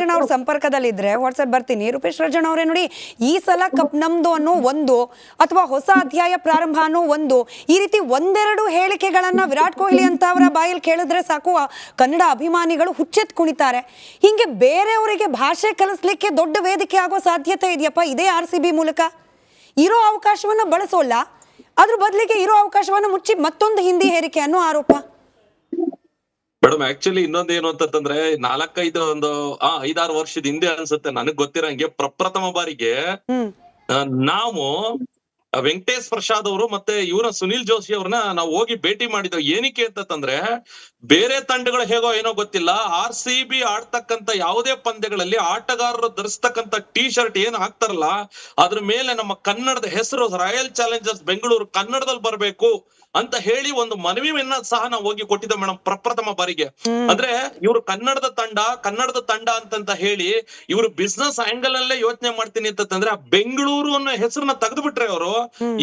ರಾಜಣ್ಣ ಅವ್ರ ಸಂಪರ್ಕದಲ್ಲಿದ್ರೆ ವಾಟ್ಸ್ಆಪ್ ಬರ್ತೀನಿ. ರೂಪೇಶ್ ರಾಜಣ್ಣ ಅವರೇ ನೋಡಿ, ಈ ಸಲ ಕಪ್ ನಮ್ದು ಅನ್ನೋ ಒಂದು ಅಥವಾ ಹೊಸ ಅಧ್ಯಾಯ ಪ್ರಾರಂಭ ಅನ್ನೋ ಒಂದು ಈ ರೀತಿ ಒಂದೆರಡು ಹೇಳಿಕೆಗಳನ್ನ ವಿರಾಟ್ ಕೊಹ್ಲಿ ಅಂತ ಅವರ ಬಾಯಲ್ಲಿ ಕೇಳಿದ್ರೆ ಸಾಕು. ಕನ್ನಡ ಅಭಿಮಾನಿಗಳು ಹುಚ್ಚೆತ್ ಕುಣಿತಾರೆ. ಹಿಂಗೆ ಬೇರೆಯವರಿಗೆ ಭಾಷೆ ಕಲಿಸ್ಲಿಕ್ಕೆ ದೊಡ್ಡ ವೇದಿಕೆ ಆಗೋ ಸಾಧ್ಯತೆ ಇದೆಯಪ್ಪ? ಇದೇ ಆರ್ ಸಿ ಬಿ ಮೂಲಕ? ಇರೋ ಅವಕಾಶವನ್ನ ಬಳಸೋಲ್ಲ. ಅದ್ರ ಬದಲಿಗೆ ಇರೋ ಅವಕಾಶವನ್ನ ಮುಚ್ಚಿ ಮತ್ತೊಂದು ಹಿಂದಿ ಹೇರಿಕೆ ಅನ್ನೋ ಆರೋಪ. ಮೇಡಮ್ ಆಕ್ಚುಲಿ ಇನ್ನೊಂದ್ ಏನು ಅಂತಂದ್ರೆ ನಾಲ್ಕೈದು ಒಂದು ಆ ಐದಾರು ವರ್ಷದ ಹಿಂದೆ ಅನ್ಸುತ್ತೆ ನನಗ್ ಗೊತ್ತಿರಂಗೆ ಪ್ರಪ್ರಥಮ ಬಾರಿಗೆ ನಾವು ವೆಂಕಟೇಶ್ ಪ್ರಸಾದ್ ಅವರು ಮತ್ತೆ ಇವರ ಸುನಿಲ್ ಜೋಶಿ ಅವ್ರನ್ನ ನಾವು ಹೋಗಿ ಭೇಟಿ ಮಾಡಿದ್ವಿ. ಏನಕ್ಕೆ ಅಂತಂದ್ರೆ ಬೇರೆ ತಂಡಗಳು ಹೇಗೋ ಏನೋ ಗೊತ್ತಿಲ್ಲ ಆರ್ ಸಿ ಬಿ ಆಡ್ತಕ್ಕಂತ ಯಾವುದೇ ಪಂದ್ಯಗಳಲ್ಲಿ ಆಟಗಾರರು ಧರಿಸ್ತಕ್ಕಂತ ಟಿ ಶರ್ಟ್ ಏನ್ ಹಾಕ್ತಾರಲ್ಲ ಅದ್ರ ಮೇಲೆ ನಮ್ಮ ಕನ್ನಡದ ಹೆಸರು ರಾಯಲ್ ಚಾಲೆಂಜರ್ಸ್ ಬೆಂಗಳೂರು ಕನ್ನಡದಲ್ಲಿ ಬರ್ಬೇಕು. ಅಂತ ಹೇಳಿ ಒಂದು ಮನವಿಯನ್ನ ಸಹ ನಾವು ಹೋಗಿ ಕೊಟ್ಟಿದ್ದೆ ಮೇಡಮ್ ಪ್ರಪ್ರಥಮ ಬಾರಿಗೆ. ಅಂದ್ರೆ ಇವರು ಕನ್ನಡದ ತಂಡ ಕನ್ನಡದ ತಂಡ ಅಂತಂತ ಹೇಳಿ ಇವರು ಬಿಸ್ನೆಸ್ ಆಂಗಲ್ ಅಲ್ಲೇ ಯೋಚನೆ ಮಾಡ್ತೀನಿ ಅಂತಂದ್ರೆ ಆ ಬೆಂಗಳೂರು ಅನ್ನೋ ಹೆಸರನ್ನ ತೆಗೆದು ಬಿಟ್ರೆ ಅವರು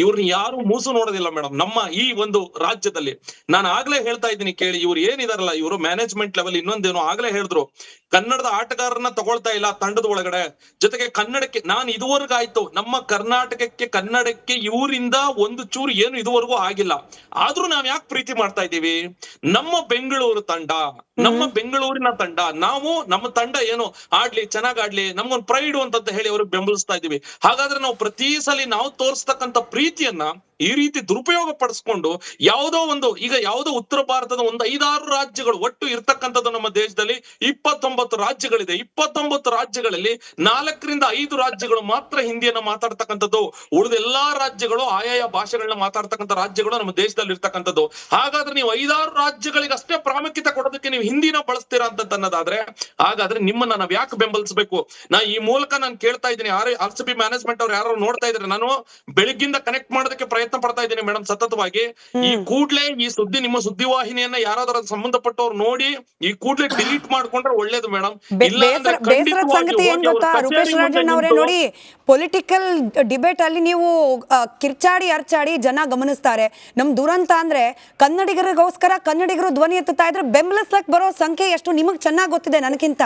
ಇವ್ರನ್ನ ಯಾರು ಮೂಸು ನೋಡೋದಿಲ್ಲ ಮೇಡಮ್ ನಮ್ಮ ಈ ಒಂದು ರಾಜ್ಯದಲ್ಲಿ ನಾನು ಆಗ್ಲೇ ಹೇಳ್ತಾ ಇದ್ದೀನಿ ಕೇಳಿ ಇವ್ರು ಏನಿದಾರಲ್ಲ ಇವರು ಮ್ಯಾನೇಜ್ಮೆಂಟ್ ಲೆವೆಲ್ ಇನ್ನೊಂದೇನು ಆಗ್ಲೇ ಹೇಳಿದ್ರು. ಕನ್ನಡದ ಆಟಗಾರರನ್ನ ತಗೊಳ್ತಾ ಇಲ್ಲ ತಂಡದ ಒಳಗಡೆ. ಜೊತೆಗೆ ಕನ್ನಡಕ್ಕೆ ನಾನು ಇದುವರೆಗೂ ಆಯ್ತು ನಮ್ಮ ಕರ್ನಾಟಕಕ್ಕೆ ಕನ್ನಡಕ್ಕೆ ಇವರಿಂದ ಒಂದು ಚೂರು ಏನು ಇದುವರೆಗೂ ಆಗಿಲ್ಲ. ಆದ್ರೂ ನಾವ್ ಯಾಕೆ ಪ್ರೀತಿ ಮಾಡ್ತಾ ಇದ್ದೀವಿ? ನಮ್ಮ ಬೆಂಗಳೂರು ತಂಡ ನಮ್ಮ ಬೆಂಗಳೂರಿನ ತಂಡ ನಾವು ನಮ್ಮ ತಂಡ ಏನು ಆಡ್ಲಿ ಚೆನ್ನಾಗ್ ಆಡ್ಲಿ ನಮ್ಗೊಂದು ಪ್ರೈಡ್ ಅಂತ ಹೇಳಿ ಅವ್ರಿಗೆ ಬೆಂಬಲಿಸ್ತಾ ಇದೀವಿ ಹಾಗಾದ್ರೆ ನಾವು ಪ್ರತಿ ಸಲ ನಾವು ತೋರಿಸ್ತಕ್ಕಂತ ಪ್ರೀತಿಯನ್ನ ಈ ರೀತಿ ದುರುಪಯೋಗ ಪಡಿಸ್ಕೊಂಡು ಯಾವುದೋ ಒಂದು, ಈಗ ಯಾವುದೋ ಉತ್ತರ ಭಾರತದ ಒಂದು ಐದಾರು ರಾಜ್ಯಗಳು ಒಟ್ಟು ಇರ್ತಕ್ಕಂಥದ್ದು ನಮ್ಮ ದೇಶದಲ್ಲಿ ಇಪ್ಪತ್ತೊಂಬತ್ತು ರಾಜ್ಯಗಳಿದೆ. ಇಪ್ಪತ್ತೊಂಬತ್ತು ರಾಜ್ಯಗಳಲ್ಲಿ ನಾಲ್ಕರಿಂದ ಐದು ರಾಜ್ಯಗಳು ಮಾತ್ರ ಹಿಂದಿಯನ್ನ ಮಾತಾಡ್ತಕ್ಕಂಥದ್ದು. ಉಳಿದ ಎಲ್ಲಾ ರಾಜ್ಯಗಳು ಆಯಾಯ ಭಾಷೆಗಳನ್ನ ಮಾತಾಡ್ತಕ್ಕಂಥ ರಾಜ್ಯಗಳು ನಮ್ಮ ದೇಶದಲ್ಲಿ ಇರ್ತಕ್ಕಂಥದ್ದು ಹಾಗಾದ್ರೆ ನೀವು ಐದಾರು ರಾಜ್ಯಗಳಿಗೆ ಅಷ್ಟೇ ಪ್ರಾಮುಖ್ಯತೆ ಕೊಡೋದಕ್ಕೆ ನೀವು ಹಿಂದಿನ ಬಳಸ್ತೀರಾ ಅಂತ ಅನ್ನೋದಾದ್ರೆ, ಹಾಗಾದ್ರೆ ನಿಮ್ಮನ್ನ ನಾವ್ ಯಾಕೆ ಬೆಂಬಲಿಸಬೇಕು? ನಾ ಈ ಮೂಲಕ ನಾನು ಕೇಳ್ತಾ ಇದ್ದೀನಿ. R R C B management ಅವ್ರು ಯಾರು ನೋಡ್ತಾ ಇದ್ರೆ ನಾನು ಬೆಳಿಗ್ಗಿಂದ ಕನೆಕ್ಟ್ ಮಾಡೋದಕ್ಕೆ ಪ್ರಯತ್ನ ಪಡ್ತಾ ಇದ್ದೀನಿ ಮೇಡಮ್ ಸತತವಾಗಿ. ಈ ಕೂಡ್ಲೇ ಈ ಸುದ್ದಿ ನಿಮ್ಮ ಸುದ್ದಿವಾಹಿನಿಯನ್ನ ಯಾರಾದ್ರೂ ಸಂಬಂಧಪಟ್ಟವ್ರು ನೋಡಿ ಈ ಕೂಡ್ಲೇ ಡಿಲೀಟ್ ಮಾಡ್ಕೊಂಡ್ರೆ ಒಳ್ಳೇದು ಮೇಡಮ್ ಬೆ- ಬೇಸರ ಬೇಸರದ ಸಂಗತಿ ಏನ್ ಗೊತ್ತಾ? ರೂಪೇಶ್ ರಾಜಣ್ಣ ಅವರೇ ನೋಡಿ ಪೊಲಿಟಿಕಲ್ ಡಿಬೇಟ್ ಅಲ್ಲಿ ನೀವು ಕಿರ್ಚಾಡಿ ಅರ್ಚಾಡಿ ಜನ ಗಮನಿಸ್ತಾರೆ. ನಮ್ ದುರಂತ ಅಂದ್ರೆ ಕನ್ನಡಿಗರಿಗೋಸ್ಕರ ಕನ್ನಡಿಗರು ಧ್ವನಿ ಎತ್ತುತ್ತಾ ಇದ್ರೆ ಬೆಂಬಲಿಸ್ಲಕ್ ಬರೋ ಸಂಖ್ಯೆ ಎಷ್ಟು ನಿಮಗ್ ಚೆನ್ನಾಗ್ ಗೊತ್ತಿದೆ ನನಗಿಂತ?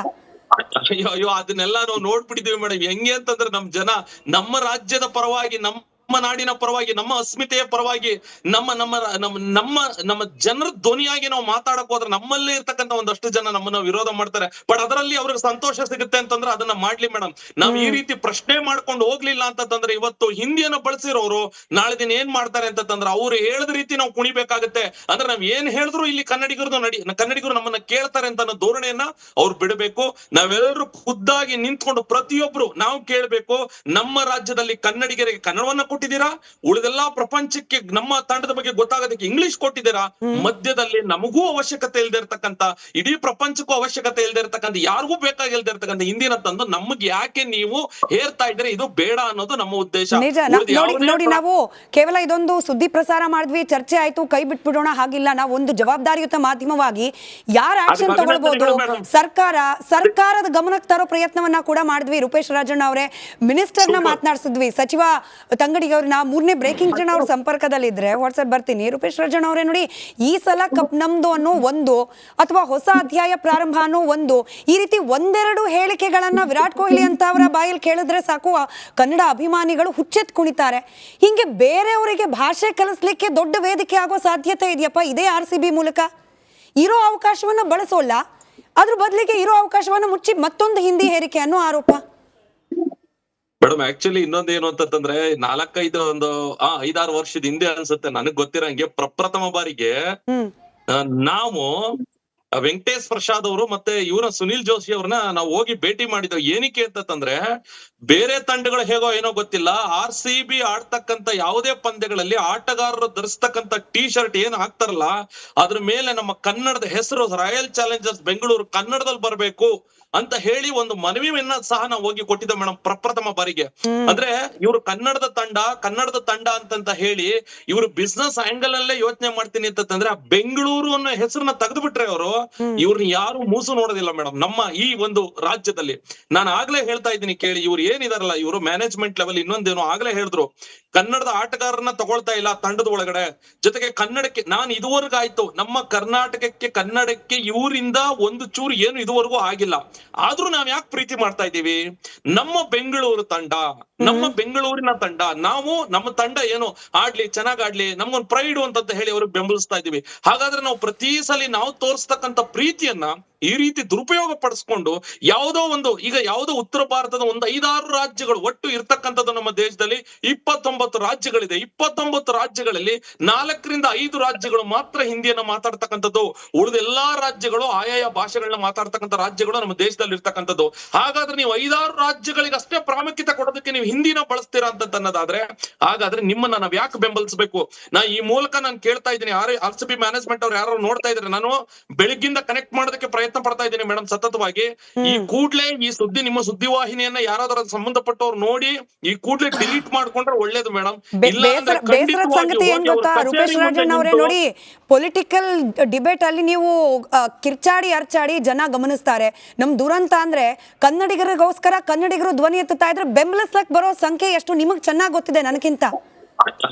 ಅಯ್ಯೋ ಅಯ್ಯೋ ಅದನ್ನೆಲ್ಲ ನಾವು ನೋಡ್ಬಿಟ್ಟಿದೀವಿ ಮೇಡಮ್ ಹೆಂಗೆ ಅಂತಂದ್ರೆ ನಮ್ ಜನ ನಮ್ಮ ರಾಜ್ಯದ ಪರವಾಗಿ ನಮ್ಮ ನಾಡಿನ ಪರವಾಗಿ ನಮ್ಮ ಅಸ್ಮಿತೆಯ ಪರವಾಗಿ ನಮ್ಮ ನಮ್ಮ ನಮ್ಮ ನಮ್ಮ ನಮ್ಮ ಜನರ ಧ್ವನಿಯಾಗಿ ನಾವು ಮಾತಾಡಕ್ ಹೋದ್ರೆ ನಮ್ಮಲ್ಲೇ ಇರ್ತಕ್ಕಂಥ ಒಂದಷ್ಟು ಜನ ನಮ್ಮನ್ನ ವಿರೋಧ ಮಾಡ್ತಾರೆ. ಬಟ್ ಅದರಲ್ಲಿ ಅವ್ರಿಗೆ ಸಂತೋಷ ಸಿಗುತ್ತೆ ಅಂತಂದ್ರೆ ಅದನ್ನ ಮಾಡ್ಲಿ ಮೇಡಮ್ ನಾವ್ ಈ ರೀತಿ ಪ್ರಶ್ನೆ ಮಾಡ್ಕೊಂಡು ಹೋಗ್ಲಿಲ್ಲ ಅಂತಂದ್ರೆ ಇವತ್ತು ಹಿಂದಿಯನ್ನ ಬಳಸಿರೋರು ನಾಳೆ ದಿನ ಏನ್ ಮಾಡ್ತಾರೆ ಅಂತಂದ್ರೆ ಅವ್ರು ಹೇಳದ ರೀತಿ ನಾವು ಕುಣಿಬೇಕಾಗುತ್ತೆ. ಅಂದ್ರೆ ನಾವ್ ಏನ್ ಹೇಳಿದ್ರು ಇಲ್ಲಿ ಕನ್ನಡಿಗರದು ನಡಿ ಕನ್ನಡಿಗರು ನಮ್ಮನ್ನ ಕೇಳ್ತಾರೆ ಅಂತ ಅನ್ನೋ ಧೋರಣೆಯನ್ನ ಅವ್ರು ಬಿಡಬೇಕು. ನಾವೆಲ್ಲರೂ ಖುದ್ದಾಗಿ ನಿಂತ್ಕೊಂಡು ಪ್ರತಿಯೊಬ್ರು ನಾವು ಕೇಳ್ಬೇಕು. ನಮ್ಮ ರಾಜ್ಯದಲ್ಲಿ ಕನ್ನಡಿಗರಿಗೆ ಕನ್ನಡವನ್ನ ಕೊಟ್ಟಿದ್ದೀರಾ? ಉಳಿದೆಲ್ಲಾ ಪ್ರಪಂಚಕ್ಕೆ ನಮ್ಮ ತಂಡದ ಬಗ್ಗೆ ಗೊತ್ತಾಗೋದಕ್ಕೆ ಇಂಗ್ಲಿಷ್ ಕೊಟ್ಟಿದ್ದೀರಾ? ಮಧ್ಯದಲ್ಲಿ ನಮಗೂ ಅವಶ್ಯಕತೆ ಇಲ್ಲದೆ ಇರ್ತಕ್ಕಂತ ಇಡೀ ಪ್ರಪಂಚಕ್ಕೂ ಅವಶ್ಯಕತೆ ಇಲ್ಲದೆ ಇರ್ತಕ್ಕಂಥ ಯಾರಿಗೂ ಬೇಕಾಗಿಲ್ದೇ ಇರ್ತಕ್ಕಂಥ ಹಿಂದಿನ ತಂದು ನಮಗೆ ಯಾಕೆ ನೀವು ಹೇರ್ತಾ ಇದ್ರೆ ಇದು ಬೇಡ ಅನ್ನೋದು ನಮ್ಮ ಉದ್ದೇಶ. ನೋಡಿ ನಾವು ಕೇವಲ ಇದೊಂದು ಸುದ್ದಿ ಪ್ರಸಾರ ಮಾಡಿದ್ವಿ ಚರ್ಚೆ ಆಯ್ತು ಕೈ ಬಿಟ್ಬಿಡೋಣ ಹಾಗಿಲ್ಲ. ನಾವು ಒಂದು ಜವಾಬ್ದಾರಿಯುತ ಮಾಧ್ಯಮವಾಗಿ ಯಾರ ಆಕ್ಷನ್ ತಗೊಳ್ಬಹುದು ಸರ್ಕಾರ ಸರ್ಕಾರದ ಗಮನಕ್ಕೆ ತರೋ ಪ್ರಯತ್ನವನ್ನ ಕೂಡ ಮಾಡಿದ್ವಿ ರೂಪೇಶ್ ರಾಜಣ್ಣ ಅವರೇ. ಮಿನಿಸ್ಟರ್ನ. ಮಾತನಾಡಿಸಿದ್ವಿ. ಸಚಿವ ಅವ್ರನ್ನ ಮೂರನೇ ಬ್ರೇಕಿಂಗ್ ಜನ ಅವ್ರ ಸಂಪರ್ಕದಲ್ಲಿದ್ರೆ ವಾಟ್ಸ್ಆಪ್ ಬರ್ತೀನಿ. ರೂಪೇಶ್ ರಾಜಣ್ಣ ಅವರೇ ನೋಡಿ, ಈ ಸಲ ಕಪ್ ನಮ್ದು ಅನ್ನೋ ಒಂದು ಅಥವಾ ಹೊಸ ಅಧ್ಯಾಯ ಪ್ರಾರಂಭ ಅನ್ನೋ ಒಂದು, ಈ ರೀತಿ ಒಂದೆರಡು ಹೇಳಿಕೆಗಳನ್ನ ವಿರಾಟ್ ಕೊಹ್ಲಿ ಅಂತ ಅವರ ಬಾಯಲ್ಲಿ ಕೇಳಿದ್ರೆ ಸಾಕು. ಕನ್ನಡ ಅಭಿಮಾನಿಗಳು ಹುಚ್ಚೆತ್ ಕುಣಿತಾರೆ. ಹಿಂಗೆ ಬೇರೆಯವರಿಗೆ ಭಾಷೆ ಕಲಿಸ್ಲಿಕ್ಕೆ ದೊಡ್ಡ ವೇದಿಕೆ ಆಗೋ ಸಾಧ್ಯತೆ ಇದೆಯಪ್ಪ ಇದೇ ಆರ್ ಸಿ ಬಿ ಮೂಲಕ? ಇರೋ ಅವಕಾಶವನ್ನ ಬಳಸೋಲ್ಲ. ಅದ್ರ ಬದಲಿಗೆ ಇರೋ ಅವಕಾಶವನ್ನ ಮುಚ್ಚಿ ಮತ್ತೊಂದು ಹಿಂದಿ ಹೇರಿಕೆ ಅನ್ನೋ ಆರೋಪ. ಮೇಡಮ್ ಆಕ್ಚುಲಿ ಇನ್ನೊಂದ್ ಏನು ಅಂತಂದ್ರೆ ನಾಲ್ಕೈದು ಒಂದು ಆ ಐದಾರು ವರ್ಷದ ಹಿಂದೆ ಅನ್ಸುತ್ತೆ. ನನಗ್ ಗೊತ್ತಿರಂಗೆ ಪ್ರಪ್ರಥಮ ಬಾರಿಗೆ ನಾವು ವೆಂಕಟೇಶ್ ಪ್ರಸಾದ್ ಅವರು ಮತ್ತೆ ಇವರ ಸುನಿಲ್ ಜೋಶಿ ಅವ್ರನ್ನ ನಾವು ಹೋಗಿ ಭೇಟಿ ಮಾಡಿದ್ವಿ ಏನಕ್ಕೆ ಅಂತಂದ್ರೆ ಬೇರೆ ತಂಡಗಳು ಹೇಗೋ ಏನೋ ಗೊತ್ತಿಲ್ಲ. ಆರ್ ಸಿ ಬಿ ಆಡ್ತಕ್ಕಂತ ಯಾವುದೇ ಪಂದ್ಯಗಳಲ್ಲಿ ಆಟಗಾರರು ಧರಿಸ್ತಕ್ಕಂತ ಟಿ ಶರ್ಟ್ ಏನ್ ಹಾಕ್ತಾರಲ್ಲ ಅದ್ರ ಮೇಲೆ ನಮ್ಮ ಕನ್ನಡದ ಹೆಸರು ರಾಯಲ್ ಚಾಲೆಂಜರ್ಸ್ ಬೆಂಗಳೂರು ಕನ್ನಡದಲ್ಲಿ ಬರ್ಬೇಕು ಅಂತ ಹೇಳಿ ಒಂದು ಮನವಿಯನ್ನ ಸಹ ನಾವು ಹೋಗಿ ಕೊಟ್ಟಿದ್ದೆ ಮೇಡಮ್ ಪ್ರಪ್ರಥಮ ಬಾರಿಗೆ. ಅಂದ್ರೆ ಇವರು ಕನ್ನಡದ ತಂಡ ಕನ್ನಡದ ತಂಡ ಅಂತಂತ ಹೇಳಿ ಇವರು ಬಿಸ್ನೆಸ್ ಆಂಗಲ್ ಅಲ್ಲೇ ಯೋಚನೆ ಮಾಡ್ತೀನಿ ಅಂತಂದ್ರೆ ಆ ಬೆಂಗಳೂರು ಅನ್ನೋ ಹೆಸರನ್ನ ತೆಗೆದು ಬಿಟ್ರೆ ಅವರು ಇವ್ರನ್ನ ಯಾರು ಮೂಸು ನೋಡೋದಿಲ್ಲ ಮೇಡಮ್ ನಮ್ಮ ಈ ಒಂದು ರಾಜ್ಯದಲ್ಲಿ. ನಾನು ಆಗ್ಲೇ ಹೇಳ್ತಾ ಇದ್ದೀನಿ ಕೇಳಿ ಇವ್ರು ಏನಿದಾರಲ್ಲ, ಇವರು ಮ್ಯಾನೇಜ್ಮೆಂಟ್ ಲೆವೆಲ್ ಇನ್ನೊಂದೇನು ಆಗ್ಲೇ ಹೇಳಿದ್ರು. ಕನ್ನಡದ ಆಟಗಾರರನ್ನ ತಗೊಳ್ತಾ ಇಲ್ಲ ತಂಡದ ಒಳಗಡೆ. ಜೊತೆಗೆ ಕನ್ನಡಕ್ಕೆ, ನಾನು ಇದುವರೆಗೂ ಆಯ್ತು, ನಮ್ಮ ಕರ್ನಾಟಕಕ್ಕೆ, ಕನ್ನಡಕ್ಕೆ ಇವರಿಂದ ಒಂದು ಚೂರು ಏನು ಇದುವರೆಗೂ ಆಗಿಲ್ಲ. ಆದ್ರೂ ನಾವ್ ಯಾಕೆ ಪ್ರೀತಿ ಮಾಡ್ತಾ ಇದ್ದೀವಿ? ನಮ್ಮ ಬೆಂಗಳೂರು ತಂಡ ನಮ್ಮ ಬೆಂಗಳೂರಿನ ತಂಡ ನಾವು ನಮ್ಮ ತಂಡ ಏನು ಆಡ್ಲಿ ಚೆನ್ನಾಗ್ ಆಡ್ಲಿ ನಮ್ಗೊಂದು ಪ್ರೈಡ್ ಅಂತ ಹೇಳಿ ಅವ್ರಿಗೆ ಬೆಂಬಲಿಸ್ತಾ ಇದೀವಿ ಹಾಗಾದ್ರೆ ನಾವು ಪ್ರತಿ ಸಲ ನಾವು ತೋರಿಸ್ತಕ್ಕಂತ ಪ್ರೀತಿಯನ್ನ ಈ ರೀತಿ ದುರುಪಯೋಗ ಪಡಿಸ್ಕೊಂಡು ಯಾವುದೋ ಒಂದು ಈಗ ಯಾವುದೋ ಉತ್ತರ ಭಾರತದ ಒಂದು ಐದಾರು ರಾಜ್ಯಗಳು ಒಟ್ಟು ಇರ್ತಕ್ಕಂಥದ್ದು ನಮ್ಮ ದೇಶದಲ್ಲಿ ಇಪ್ಪತ್ತೊಂಬತ್ತು ರಾಜ್ಯಗಳಿದೆ. ಇಪ್ಪತ್ತೊಂಬತ್ತು ರಾಜ್ಯಗಳಲ್ಲಿ ನಾಲ್ಕರಿಂದ ಐದು ರಾಜ್ಯಗಳು ಮಾತ್ರ ಹಿಂದಿಯನ್ನ ಮಾತಾಡ್ತಕ್ಕಂಥದ್ದು. ಉಳಿದ ಎಲ್ಲಾ ರಾಜ್ಯಗಳು ಆಯಾಯ ಭಾಷೆಗಳನ್ನ ಮಾತಾಡ್ತಕ್ಕಂಥ ರಾಜ್ಯಗಳು ನಮ್ಮ ದೇಶದಲ್ಲಿ ಇರ್ತಕ್ಕಂಥದ್ದು ಹಾಗಾದ್ರೆ ನೀವು ಐದಾರು ರಾಜ್ಯಗಳಿಗೆ ಅಷ್ಟೇ ಪ್ರಾಮುಖ್ಯತೆ ಕೊಡೋದಕ್ಕೆ ನೀವು ಹಿಂದಿನ ಬಳಸ್ತೀರಾ ಅಂತ ಅನ್ನೋದಾದ್ರೆ ಹಾಗಾದ್ರೆ ನಿಮ್ಮನ್ನ ನಾವ್ ಯಾಕೆ ಬೆಂಬಲಿಸಬೇಕು? ನಾ ಈ ಮೂಲಕ ನಾನು ಕೇಳ್ತಾ ಇದ್ದೀನಿ R R C B management ಅವ್ರು ಯಾರು ನೋಡ್ತಾ ಇದ್ರೆ ನಾನು ಬೆಳಿಗ್ಗಿಂದ ಕನೆಕ್ಟ್ ಮಾಡೋದಕ್ಕೆ ಪ್ರಯತ್ನ ಪಡ್ತಾ ಇದ್ದೀನಿ ಮೇಡಮ್ ಸತತವಾಗಿ. ಈ ಕೂಡ್ಲೆ ಈ ಸುದ್ದಿ ನಿಮ್ಮ ಸುದ್ದಿವಾಹಿನಿಯನ್ನ ಯಾರಾದ್ರೂ ಸಂಬಂಧಪಟ್ಟವ್ರು ನೋಡಿ ಈ ಕೂಡ್ಲೆ ಡಿಲೀಟ್ ಮಾಡ್ಕೊಂಡ್ರೆ ಒಳ್ಳೇದು ಮೇಡಮ್ ಬೆ- ಬೇಸರ ಬೇಸರದ ಸಂಗತಿ ಏನ್ ಗೊತ್ತಾ? ರೂಪೇಶ್ ರಾಜನ್ ಅವರೇ ನೋಡಿ ಪೊಲಿಟಿಕಲ್ ಡಿಬೇಟ್ ಅಲ್ಲಿ ನೀವು ಕಿರ್ಚಾಡಿ ಅರ್ಚಾಡಿ ಜನ ಗಮನಿಸ್ತಾರೆ. ನಮ್ ದುರಂತ ಅಂದ್ರೆ ಕನ್ನಡಿಗರಿಗೋಸ್ಕರ ಕನ್ನಡಿಗರು ಧ್ವನಿ ಎತ್ತುತ್ತಾ ಇದ್ರೆ ಬೆಂಬಲಿಸ್ಲಕ್ ಬರೋ ಸಂಖ್ಯೆ ಎಷ್ಟು ನಿಮಗ್ ಚೆನ್ನಾಗ್ ಗೊತ್ತಿದೆ ನನಗಿಂತ.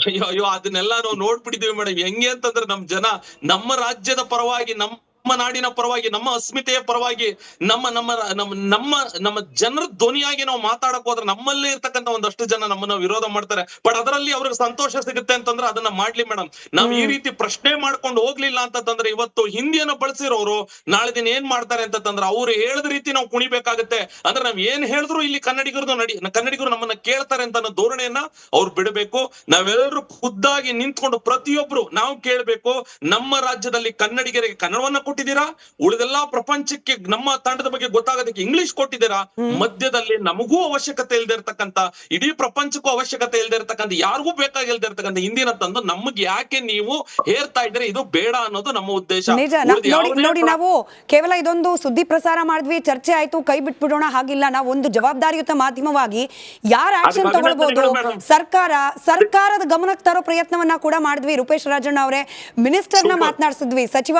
ಅಯ್ಯೋ ಅಯ್ಯೋ, ಅದನ್ನೆಲ್ಲ ನಾವು ನೋಡ್ಬಿಟ್ಟಿದೀವಿ ಮೇಡಮ್. ಹೆಂಗೆ ಅಂತಂದ್ರೆ ನಮ್ ಜನ ನಮ್ಮ ರಾಜ್ಯದ ಪರವಾಗಿ ನಮ್ಮ ನಾಡಿನ ಪರವಾಗಿ ನಮ್ಮ ಅಸ್ಮಿತೆಯ ಪರವಾಗಿ ನಮ್ಮ ನಮ್ಮ ನಮ್ಮ ನಮ್ಮ ನಮ್ಮ ಜನರ ಧ್ವನಿಯಾಗಿ ನಾವು ಮಾತಾಡಕ್ ಹೋದ್ರೆ ನಮ್ಮಲ್ಲೇ ಇರ್ತಕ್ಕಂತ ಒಂದಷ್ಟು ಜನ ನಮ್ಮನ್ನ ವಿರೋಧ ಮಾಡ್ತಾರೆ. ಬಟ್ ಅದರಲ್ಲಿ ಅವ್ರಿಗೆ ಸಂತೋಷ ಸಿಗುತ್ತೆ ಅಂತಂದ್ರೆ ಅದನ್ನ ಮಾಡ್ಲಿ ಮೇಡಮ್ ನಾವ್ ಈ ರೀತಿ ಪ್ರಶ್ನೆ ಮಾಡ್ಕೊಂಡು ಹೋಗ್ಲಿಲ್ಲ ಅಂತಂದ್ರೆ ಇವತ್ತು ಹಿಂದಿಯನ್ನ ಬಳಸಿರೋರು ನಾಳೆ ದಿನ ಏನ್ ಮಾಡ್ತಾರೆ ಅಂತಂದ್ರೆ ಅವ್ರು ಹೇಳಿದ ರೀತಿ ನಾವು ಕುಣಿಬೇಕಾಗತ್ತೆ. ಅಂದ್ರೆ ನಾವ್ ಏನ್ ಹೇಳಿದ್ರು ಇಲ್ಲಿ ಕನ್ನಡಿಗರದು ನಡಿ ಕನ್ನಡಿಗರು ನಮ್ಮನ್ನ ಕೇಳ್ತಾರೆ ಅಂತ ಅನ್ನೋ ಧೋರಣೆಯನ್ನ ಅವ್ರು ಬಿಡಬೇಕು. ನಾವೆಲ್ಲರೂ ಖುದ್ದಾಗಿ ನಿಂತ್ಕೊಂಡು ಪ್ರತಿಯೊಬ್ರು ನಾವು ಕೇಳ್ಬೇಕು ನಮ್ಮ ರಾಜ್ಯದಲ್ಲಿ ಕನ್ನಡಿಗರಿಗೆ ಕನ್ನಡವನ್ನ ಕೊಟ್ಟಿದ್ದೀರಾ? ಉಳಿದೆಲ್ಲಾ ಪ್ರಪಂಚಕ್ಕೆ ನಮ್ಮ ತಂಡದ ಬಗ್ಗೆ ಗೊತ್ತಾಗೋದಕ್ಕೆ ಇಂಗ್ಲಿಷ್ ಕೊಟ್ಟಿದ್ದೀರಾ? ಮಧ್ಯದಲ್ಲಿ ನಮಗೂ ಅವಶ್ಯಕತೆ ಇಲ್ಲದೆ ಇರ್ತಕ್ಕಂತ ಇಡೀ ಪ್ರಪಂಚಕ್ಕೂ ಅವಶ್ಯಕತೆ ಇಲ್ಲದೆ ಇರ್ತಕ್ಕಂಥ ಯಾರಿಗೂ ಬೇಕಾಗಿಲ್ದೇ ಇರ್ತಕ್ಕಂಥ ಹಿಂದಿನ ತಂದು ನಮಗೆ ಯಾಕೆ ನೀವು ಹೇರ್ತಾ ಇದ್ರೆ ಇದು ಬೇಡ ಅನ್ನೋದು ನಮ್ಮ ಉದ್ದೇಶ. ನೋಡಿ ನಾವು ಕೇವಲ ಇದೊಂದು ಸುದ್ದಿ ಪ್ರಸಾರ ಮಾಡಿದ್ವಿ ಚರ್ಚೆ ಆಯ್ತು ಕೈ ಬಿಟ್ಬಿಡೋಣ ಹಾಗಿಲ್ಲ. ನಾವು ಒಂದು ಜವಾಬ್ದಾರಿಯುತ ಮಾಧ್ಯಮವಾಗಿ ಯಾರ ಆಕ್ಷನ್ ತಗೊಳ್ಬಹುದು ಸರ್ಕಾರ ಸರ್ಕಾರದ ಗಮನಕ್ಕೆ ತರೋ ಪ್ರಯತ್ನವನ್ನ ಕೂಡ ಮಾಡಿದ್ವಿ. ರೂಪೇಶ್ ರಾಜಣ್ಣ ಅವರೇ ಮಿನಿಸ್ಟರ್ನ. ಮಾತನಾಡಿಸಿದ್ವಿ. ಸಚಿವ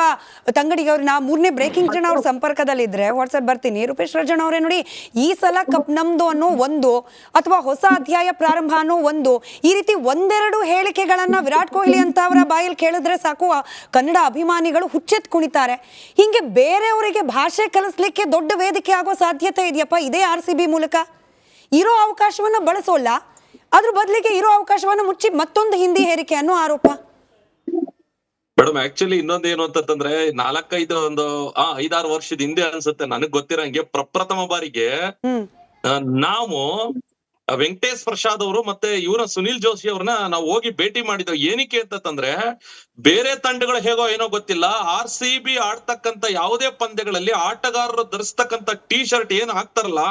ತಂಗಡಿಗೆ ಅವ್ರನ್ನ ಮೂರನೇ ಬ್ರೇಕಿಂಗ್ ಜನ ಅವ್ರ ಸಂಪರ್ಕದಲ್ಲಿದ್ರೆ ವಾಟ್ಸ್ಆಪ್ ಬರ್ತೀನಿ. ರೂಪೇಶ್ ರಾಜಣ್ಣ ಅವರೇ ನೋಡಿ ಈ ಸಲ ಕಪ್ ನಮ್ದು ಅನ್ನೋ ಒಂದು ಅಥವಾ ಹೊಸ ಅಧ್ಯಾಯ ಪ್ರಾರಂಭ ಅನ್ನೋ ಒಂದು ಈ ರೀತಿ ಒಂದೆರಡು ಹೇಳಿಕೆಗಳನ್ನ ವಿರಾಟ್ ಕೊಹ್ಲಿ ಅಂತ ಅವರ ಬಾಯಲ್ಲಿ ಕೇಳಿದ್ರೆ ಸಾಕು. ಕನ್ನಡ ಅಭಿಮಾನಿಗಳು ಹುಚ್ಚೆತ್ ಕುಣಿತಾರೆ. ಹಿಂಗೆ ಬೇರೆಯವರಿಗೆ ಭಾಷೆ ಕಲಿಸ್ಲಿಕ್ಕೆ ದೊಡ್ಡ ವೇದಿಕೆ ಆಗೋ ಸಾಧ್ಯತೆ ಇದೆಯಪ್ಪ ಇದೇ ಆರ್ ಸಿ ಬಿ ಮೂಲಕ? ಇರೋ ಅವಕಾಶವನ್ನ ಬಳಸೋಲ್ಲ ಅದ್ರ ಬದಲಿಗೆ ಇರೋ ಅವಕಾಶವನ್ನ ಮುಚ್ಚಿ ಮತ್ತೊಂದು ಹಿಂದಿ ಹೇರಿಕೆ ಅನ್ನೋ ಆರೋಪ. ಮೇಡಮ್ ಆಕ್ಚುಲಿ ಇನ್ನೊಂದೇನು ಅಂತಂದ್ರೆ ನಾಲ್ಕೈದು ಒಂದು ಆ ಐದಾರು ವರ್ಷದ ಹಿಂದೆ ಅನ್ಸುತ್ತೆ. ನನಗ್ ಗೊತ್ತಿರಂಗೆ ಪ್ರಪ್ರಥಮ ಬಾರಿಗೆ ನಾವು ವೆಂಕಟೇಶ್ ಪ್ರಸಾದ್ ಅವರು ಮತ್ತೆ ಇವರ ಸುನಿಲ್ ಜೋಶಿ ಅವ್ರನ್ನ ನಾವು ಹೋಗಿ ಭೇಟಿ ಮಾಡಿದ್ವಿ. ಏನಕ್ಕೆ ಅಂತಂದ್ರೆ ಬೇರೆ ತಂಡಗಳು ಹೇಗೋ ಏನೋ ಗೊತ್ತಿಲ್ಲ ಆರ್ ಸಿ ಬಿ ಆಡ್ತಕ್ಕಂತ ಯಾವುದೇ ಪಂದ್ಯಗಳಲ್ಲಿ ಆಟಗಾರರು ಧರಿಸ್ತಕ್ಕಂತ ಟಿ ಶರ್ಟ್ ಏನ್ ಹಾಕ್ತಾರಲ್ಲ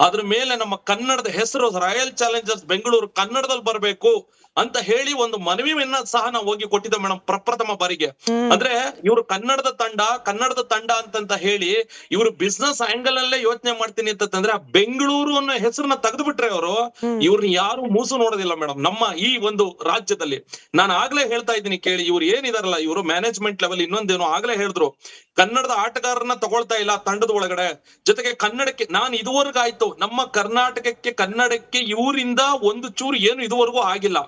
ಅದ್ರ ಮೇಲೆ ನಮ್ಮ ಕನ್ನಡದ ಹೆಸರು ರಾಯಲ್ ಚಾಲೆಂಜರ್ಸ್ ಬೆಂಗಳೂರು ಕನ್ನಡದಲ್ಲಿ ಬರಬೇಕು ಅಂತ ಹೇಳಿ ಒಂದು ಮನವಿಯನ್ನ ಸಹ ನಾವು ಹೋಗಿ ಕೊಟ್ಟಿದ್ದೆ ಮೇಡಮ್ ಪ್ರಪ್ರಥಮ ಬಾರಿಗೆ. ಅಂದ್ರೆ ಇವರು ಕನ್ನಡದ ತಂಡ ಕನ್ನಡದ ತಂಡ ಅಂತಂತ ಹೇಳಿ ಇವರು ಬಿಸ್ನೆಸ್ ಆಂಗಲ್ ಅಲ್ಲೇ ಯೋಚನೆ ಮಾಡ್ತೀನಿ ಅಂತಂದ್ರೆ ಆ ಬೆಂಗಳೂರು ಅನ್ನೋ ಹೆಸರನ್ನ ತೆಗೆದು ಬಿಟ್ರೆ ಅವರು ಇವ್ರನ್ನ ಯಾರು ಮೂಸು ನೋಡೋದಿಲ್ಲ ಮೇಡಮ್ ನಮ್ಮ ಈ ಒಂದು ರಾಜ್ಯದಲ್ಲಿ ನಾನು ಆಗ್ಲೇ ಹೇಳ್ತಾ ಇದ್ದೀನಿ ಕೇಳಿ ಇವ್ರು ಏನಿದಾರಲ್ಲ ಇವರು ಮ್ಯಾನೇಜ್ಮೆಂಟ್ ಲೆವೆಲ್ ಇನ್ನೊಂದೇನು ಆಗ್ಲೇ ಹೇಳಿದ್ರು. ಕನ್ನಡದ ಆಟಗಾರರನ್ನ ತಗೊಳ್ತಾ ಇಲ್ಲ ತಂಡದ ಒಳಗಡೆ. ಜೊತೆಗೆ ಕನ್ನಡಕ್ಕೆ ನಾನು ಇದುವರೆಗೂ ಆಯ್ತು ನಮ್ಮ ಕರ್ನಾಟಕಕ್ಕೆ ಕನ್ನಡಕ್ಕೆ ಇವರಿಂದ ಒಂದು ಚೂರು ಏನು ಇದುವರೆಗೂ ಆಗಿಲ್ಲ.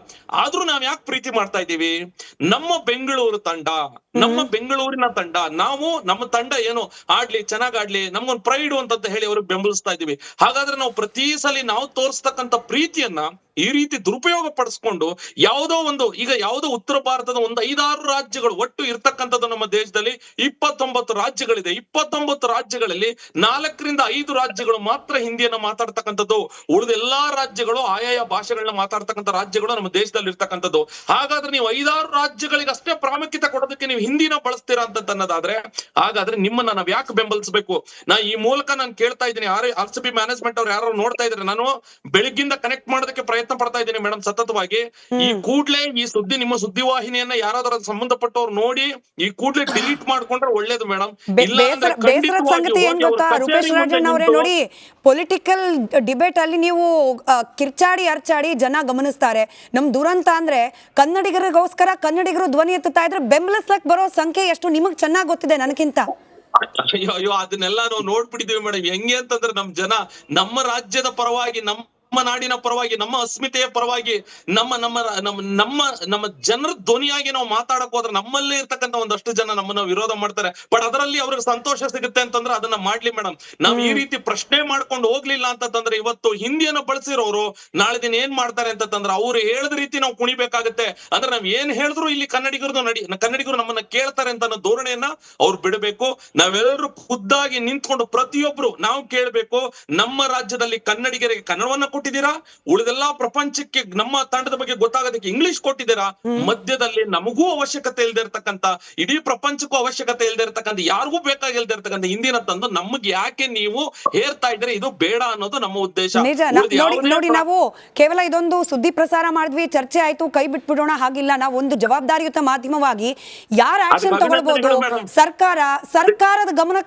ಆದ್ರೂ ನಾವ್ ಯಾಕೆ ಪ್ರೀತಿ ಮಾಡ್ತಾ ಇದ್ದೀವಿ? ನಮ್ಮ ಬೆಂಗಳೂರು ತಂಡ ನಮ್ಮ ಬೆಂಗಳೂರಿನ ತಂಡ ನಾವು ನಮ್ಮ ತಂಡ ಏನು ಆಡ್ಲಿ ಚೆನ್ನಾಗ್ ಆಡ್ಲಿ ನಮ್ಗೊಂದು ಪ್ರೈಡ್ ಅಂತ ಹೇಳಿ ಅವ್ರಿಗೆ ಬೆಂಬಲಿಸ್ತಾ ಇದೀವಿ ಹಾಗಾದ್ರೆ ನಾವು ಪ್ರತಿ ಸಲ ನಾವು ತೋರಿಸ್ತಕ್ಕಂತ ಪ್ರೀತಿಯನ್ನ ಈ ರೀತಿ ದುರುಪಯೋಗ ಪಡಿಸ್ಕೊಂಡು ಯಾವುದೋ ಒಂದು, ಈಗ ಯಾವುದೋ ಉತ್ತರ ಭಾರತದ ಒಂದು ಐದಾರು ರಾಜ್ಯಗಳು ಒಟ್ಟು ಇರ್ತಕ್ಕಂಥದ್ದು ನಮ್ಮ ದೇಶದಲ್ಲಿ ಇಪ್ಪತ್ತೊಂಬತ್ತು ರಾಜ್ಯಗಳಿದೆ. ಇಪ್ಪತ್ತೊಂಬತ್ತು ರಾಜ್ಯಗಳಲ್ಲಿ ನಾಲ್ಕರಿಂದ ಐದು ರಾಜ್ಯಗಳು ಮಾತ್ರ ಹಿಂದಿಯನ್ನ ಮಾತಾಡ್ತಕ್ಕಂಥದ್ದು. ಉಳಿದ ಎಲ್ಲಾ ರಾಜ್ಯಗಳು ಆಯಾಯ ಭಾಷೆಗಳನ್ನ ಮಾತಾಡ್ತಕ್ಕಂಥ ರಾಜ್ಯಗಳು ನಮ್ಮ ದೇಶದಲ್ಲಿ ಇರ್ತಕ್ಕಂಥದ್ದು. ಹಾಗಾದ್ರೆ ನೀವು ಐದಾರು ರಾಜ್ಯಗಳಿಗೆ ಅಷ್ಟೇ ಪ್ರಾಮುಖ್ಯತೆ ಕೊಡೋದಕ್ಕೆ ನೀವು ಹಿಂದಿನ ಬಳಸ್ತೀರಾ ಅಂತ ಅನ್ನೋದಾದ್ರೆ, ಹಾಗಾದ್ರೆ ನಿಮ್ಮನ್ನ ನಾವ್ ಯಾಕೆ ಬೆಂಬಲಿಸಬೇಕು? ನಾ ಈ ಮೂಲಕ ನಾನು ಕೇಳ್ತಾ ಇದ್ದೀನಿ R R C B management ಅವ್ರು ಯಾರು ನೋಡ್ತಾ ಇದ್ರೆ ನಾನು ಬೆಳಿಗ್ಗಿಂದ ಕನೆಕ್ಟ್ ಮಾಡೋದಕ್ಕೆ ಪ್ರಯತ್ನ ಪಡ್ತಾ ಇದ್ದೀನಿ ಮೇಡಮ್ ಸತತವಾಗಿ ಈ ಕೂಡ್ಲೆ ಈ ಸುದ್ದಿ ನಿಮ್ಮ ಸುದ್ದಿವಾಹಿನಿಯನ್ನ ಯಾರಾದ್ರೂ ಸಂಬಂಧಪಟ್ಟವ್ರು ನೋಡಿ ಈ ಕೂಡ್ಲೆ ಡಿಲೀಟ್ ಮಾಡ್ಕೊಂಡ್ರೆ ಒಳ್ಳೇದು ಮೇಡಮ್ ಬೇಸರ ಬೇಸರದ ಸಂಗತಿ ಏನ್ ಗೊತ್ತಾ? ರೂಪೇಶ್ ರಾಜನ್ ಅವರೇ ನೋಡಿ ಪೊಲಿಟಿಕಲ್ ಡಿಬೇಟ್ ಅಲ್ಲಿ ನೀವು ಕಿರ್ಚಾಡಿ ಅರ್ಚಾಡಿ ಜನ ಗಮನಿಸ್ತಾರೆ. ನಮ್ ದುರಂತ ಅಂದ್ರೆ ಕನ್ನಡಿಗರಿಗೋಸ್ಕರ ಕನ್ನಡಿಗರು ಧ್ವನಿ ಎತ್ತುತ್ತಾ ಇದ್ರೆ ಬೆಂಬಲಿಸ್ಲಕ್ ಬರೋ ಸಂಖ್ಯೆ ಎಷ್ಟು ನಿಮಗ್ ಚೆನ್ನಾಗ್ ಗೊತ್ತಿದೆ ನನಗಿಂತ? ಅಯ್ಯೋ ಅಯ್ಯೋ ಅದನ್ನೆಲ್ಲ ನಾವು ನೋಡ್ಬಿಟ್ಟಿದೀವಿ ಮೇಡಮ್ ಹೆಂಗೆ ಅಂತಂದ್ರೆ ನಮ್ ಜನ ನಮ್ಮ ರಾಜ್ಯದ ಪರವಾಗಿ ನಮ್ಮ ನಾಡಿನ ಪರವಾಗಿ ನಮ್ಮ ಅಸ್ಮಿತೆಯ ಪರವಾಗಿ ನಮ್ಮ ನಮ್ಮ ನಮ್ಮ ನಮ್ಮ ಜನರ ಧ್ವನಿಯಾಗಿ ನಾವು ಮಾತಾಡಕ್ ಹೋದ್ರೆ ನಮ್ಮಲ್ಲೇ ಇರ್ತಕ್ಕಂತ ಒಂದಷ್ಟು ಜನ ನಮ್ಮನ್ನ ವಿರೋಧ ಮಾಡ್ತಾರೆ. ಬಟ್ ಅದರಲ್ಲಿ ಅವ್ರಿಗೆ ಸಂತೋಷ ಸಿಗುತ್ತೆ ಅಂತಂದ್ರೆ ಅದನ್ನ ಮಾಡ್ಲಿ ಮೇಡಮ್ ನಾವ್ ಈ ರೀತಿ ಪ್ರಶ್ನೆ ಮಾಡ್ಕೊಂಡು ಹೋಗ್ಲಿಲ್ಲ ಅಂತಂದ್ರೆ ಇವತ್ತು ಹಿಂದಿಯನ್ನ ಬಳಸಿರೋರು ನಾಳೆ ದಿನ ಏನ್ ಮಾಡ್ತಾರೆ ಅಂತಂದ್ರೆ ಅವ್ರು ಹೇಳಿದ ರೀತಿ ನಾವು ಕುಣಿಬೇಕಾಗುತ್ತೆ. ಅಂದ್ರೆ ನಾವ್ ಏನ್ ಹೇಳಿದ್ರು ಇಲ್ಲಿ ಕನ್ನಡಿಗರದು ನಡಿ ಕನ್ನಡಿಗರು ನಮ್ಮನ್ನ ಕೇಳ್ತಾರೆ ಅಂತ ಅನ್ನೋ ಧೋರಣೆಯನ್ನ ಅವ್ರು ಬಿಡಬೇಕು. ನಾವೆಲ್ಲರೂ ಖುದ್ದಾಗಿ ನಿಂತ್ಕೊಂಡು ಪ್ರತಿಯೊಬ್ರು ನಾವು ಕೇಳ್ಬೇಕು ನಮ್ಮ ರಾಜ್ಯದಲ್ಲಿ ಕನ್ನಡಿಗರಿಗೆ ಕನ್ನಡವನ್ನ ಕೊಟ್ಟಿದ್ದೀರಾ? ಉಳಿದೆಲ್ಲಾ ಪ್ರಪಂಚಕ್ಕೆ ನಮ್ಮ ತಂಡದ ಬಗ್ಗೆ ಗೊತ್ತಾಗೋದಕ್ಕೆ ಇಂಗ್ಲಿಷ್ ಕೊಟ್ಟಿದ್ದೀರಾ? ಮಧ್ಯದಲ್ಲಿ ನಮಗೂ ಅವಶ್ಯಕತೆ ಇಲ್ಲದೆ ಇರ್ತಕ್ಕಂತ ಇಡೀ ಪ್ರಪಂಚಕ್ಕೂ ಅವಶ್ಯಕತೆ ಇಲ್ಲದೆ ಇರ್ತಕ್ಕಂಥ ಯಾರಿಗೂ ಬೇಕಾಗಿಲ್ದೇ ಇರ್ತಕ್ಕಂಥ ಹಿಂದಿನ ತಂದು ನಮಗೆ ಯಾಕೆ ನೀವು ಹೇರ್ತಾ ಇದ್ರೆ ಇದು ಬೇಡ ಅನ್ನೋದು ನಮ್ಮ ಉದ್ದೇಶ. ನೋಡಿ ನಾವು ಕೇವಲ ಇದೊಂದು ಸುದ್ದಿ ಪ್ರಸಾರ ಮಾಡಿದ್ವಿ ಚರ್ಚೆ ಆಯ್ತು ಕೈ ಬಿಟ್ಬಿಡೋಣ ಹಾಗಿಲ್ಲ. ನಾವು ಒಂದು ಜವಾಬ್ದಾರಿಯುತ ಮಾಧ್ಯಮವಾಗಿ ಯಾರ ಆಕ್ಷನ್ ತಗೊಳ್ಬಹುದು ಸರ್ಕಾರ ಸರ್ಕಾರದ ಗಮನ